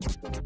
you.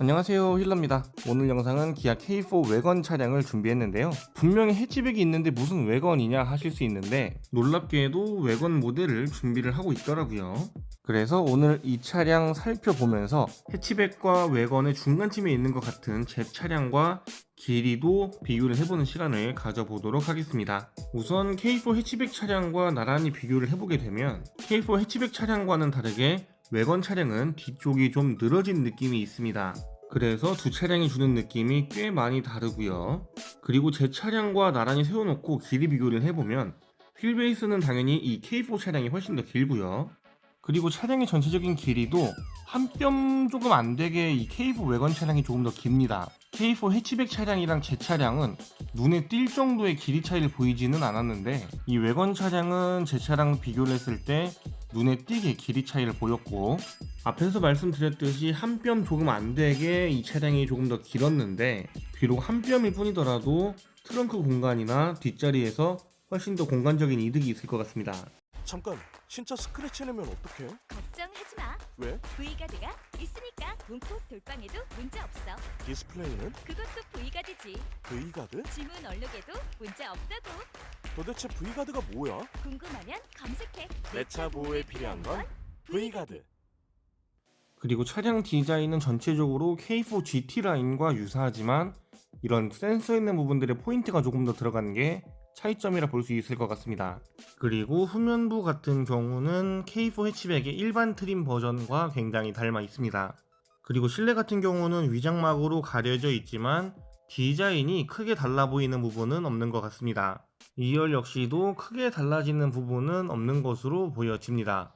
안녕하세요 힐러입니다. 오늘 영상은 기아 K4 외건 차량을 준비했는데요. 분명히 해치백이 있는데 무슨 외건이냐 하실 수 있는데 놀랍게도 외건 모델을 준비를 하고 있더라고요. 그래서 오늘 이 차량 살펴보면서 해치백과 외건의 중간쯤에 있는 것 같은 제 차량과 길이도 비교를 해보는 시간을 가져보도록 하겠습니다. 우선 K4 해치백 차량과 나란히 비교를 해보게 되면 K4 해치백 차량과는 다르게 외건 차량은 뒤쪽이 좀 늘어진 느낌이 있습니다. 그래서 두 차량이 주는 느낌이 꽤 많이 다르고요. 그리고 제 차량과 나란히 세워놓고 길이 비교를 해보면 휠베이스는 당연히 이 K4 차량이 훨씬 더 길고요. 그리고 차량의 전체적인 길이도 한 뼘 조금 안 되게 이 K4 외건 차량이 조금 더 깁니다. K4 해치백 차량이랑 제 차량은 눈에 띌 정도의 길이 차이를 보이지는 않았는데 이 외건 차량은 제 차랑 비교를 했을 때 눈에 띄게 길이 차이를 보였고 앞에서 말씀드렸듯이 한 뼘 조금 안 되게 이 차량이 조금 더 길었는데 비록 한 뼘일 뿐이더라도 트렁크 공간이나 뒷자리에서 훨씬 더 공간적인 이득이 있을 것 같습니다. 잠깐 진짜 스크래치 내면 어떡해? 걱정하지 마. 왜? V가드가 있으니까 문콕 돌방에도 문제 없어. 디스플레이는 그것도 V가드지. V가드? 지문 얼룩에도 문제 없다고. 도대체 V가드가 뭐야? 궁금하면. 내 차 보호에 필요한 건 V가드 그리고 차량 디자인은 전체적으로 K4 GT 라인과 유사하지만 이런 센서 있는 부분들의 포인트가 조금 더 들어간 게 차이점이라 볼 수 있을 것 같습니다. 그리고 후면부 같은 경우는 K4 해치백의 일반 트림 버전과 굉장히 닮아 있습니다. 그리고 실내 같은 경우는 위장막으로 가려져 있지만 디자인이 크게 달라 보이는 부분은 없는 것 같습니다. 2열 역시도 크게 달라지는 부분은 없는 것으로 보여집니다.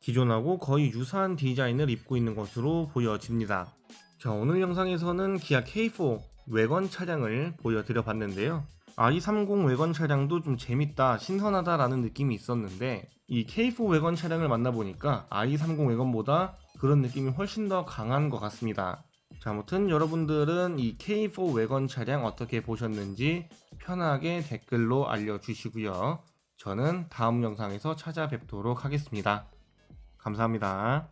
기존하고 거의 유사한 디자인을 입고 있는 것으로 보여집니다. 자, 오늘 영상에서는 기아 K4 외건 차량을 보여드려 봤는데요. i30 외건 차량도 좀 재밌다, 신선하다 라는 느낌이 있었는데 이 K4 외건 차량을 만나보니까 i30 외건보다 그런 느낌이 훨씬 더 강한 것 같습니다. 자, 아무튼 여러분들은 이 K4 외건 차량 어떻게 보셨는지 편하게 댓글로 알려주시고요. 저는 다음 영상에서 찾아뵙도록 하겠습니다. 감사합니다.